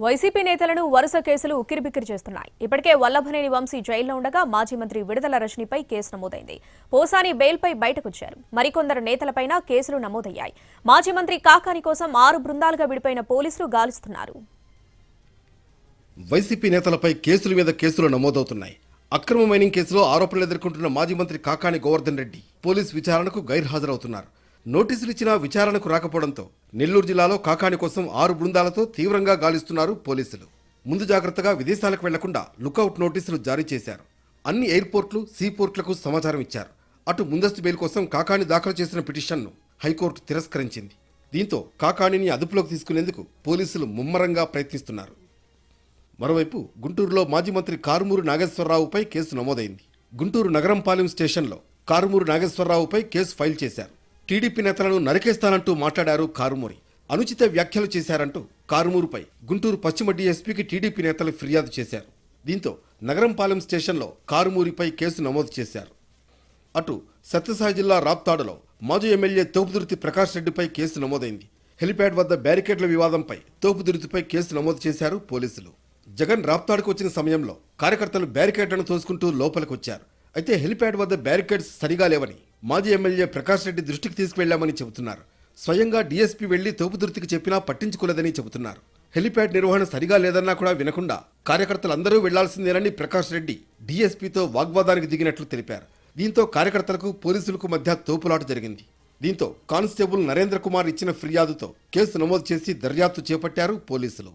YCP నేతలను వరుస కేసులు ఉక్కిరిబిక్కిరి చేస్తున్నాయి. ఇప్పటికే వల్లభనేని వంశీ జైల్లో ఉండగా మాజీ మంత్రి విడుదల రజనీపై కేసు నమోదైంది. పోసాని బెయిల్పై బయటకొచ్చారు. మరికొందరు నేతలపైన కేసులు నమోదయ్యాయి. మాజీ మంత్రి కాకాని కోసం ఆరు బృందాలుగా విడిపోయిన పోలీసులు గాలిస్తున్నారు. వైసీపీ నేతలపై కేసుల మీద కేసులు నమోదవుతున్నాయి. అక్రమ మైనింగ్ కేసులో ఆరోపణలు ఎదుర్కొంటున్న మాజీ మంత్రి కాకాని గోవర్ధన్ రెడ్డి పోలీస్ విచారణకు గైర్హాజరవుతున్నారు. నోటీసులు ఇచ్చినా విచారణకు రాకపోవడంతో నెల్లూరు జిల్లాలో కాకాని కోసం ఆరు బృందాలతో తీవ్రంగా గాలిస్తున్నారు పోలీసులు. ముందు జాగ్రత్తగా విదేశాలకు వెళ్ళకుండా లుకౌట్ నోటీసులు జారీ చేశారు. అన్ని ఎయిర్పోర్ట్లు సీపోర్ట్లకు సమాచారం ఇచ్చారు. అటు ముందస్తు బెయిల్ కోసం కాకాని దాఖలు చేసిన పిటిషన్ను హైకోర్టు తిరస్కరించింది. దీంతో కాకాణిని అదుపులోకి తీసుకునేందుకు పోలీసులు ముమ్మరంగా ప్రయత్నిస్తున్నారు. మరోవైపు గుంటూరులో మాజీ మంత్రి కారుమూరు నాగేశ్వరరావుపై కేసు నమోదైంది. గుంటూరు నగరంపాలెం స్టేషన్లో కారుమూరు నాగేశ్వరరావుపై కేసు ఫైల్ చేశారు. టీడీపీ నేతలను నరికేస్తానంటూ మాట్లాడారు కారుమూరి. అనుచిత వ్యాఖ్యలు చేశారంటూ కారుమూరుపై గుంటూరు పశ్చిమ డీఎస్పీకి టీడీపీ నేతలు ఫిర్యాదు చేశారు. దీంతో నగరంపాలెం స్టేషన్లో కారుమూరిపై కేసు నమోదు చేశారు. అటు సత్యసాయి జిల్లా రాప్తాడులో మాజీ ఎమ్మెల్యే తోపుదుర్తి ప్రకాష్ రెడ్డిపై కేసు నమోదైంది. హెలిప్యాడ్ వద్ద బ్యారికేడ్ల వివాదంపై తోపుదుర్తిపై కేసు నమోదు చేశారు పోలీసులు. జగన్ రాప్తాడుకు వచ్చిన సమయంలో కార్యకర్తలు బ్యారికేడ్లను తోసుకుంటూ లోపలికొచ్చారు. అయితే హెలిప్యాడ్ వద్ద బ్యారికేడ్స్ సరిగా లేవని మాజీ ఎమ్మెల్యే ప్రకాష్ రెడ్డి దృష్టికి తీసుకువెళ్ళామని చెబుతున్నారు. స్వయంగా డీఎస్పీ వెళ్ళి తోపుదుర్తికి చెప్పినా పట్టించుకోలేదని చెబుతున్నారు. హెలిప్యాడ్ నిర్వహణ సరిగా లేదన్నా కూడా వినకుండా కార్యకర్తలందరూ వెళ్ళాల్సిందేనని ప్రకాష్ రెడ్డి డీఎస్పీతో వాగ్వాదానికి దిగినట్లు తెలిపారు. దీంతో కార్యకర్తలకు పోలీసులకు మధ్య తోపులాట జరిగింది. దీంతో కానిస్టేబుల్ నరేంద్ర కుమార్ ఇచ్చిన ఫిర్యాదుతో కేసు నమోదు చేసి దర్యాప్తు చేపట్టారు పోలీసులు.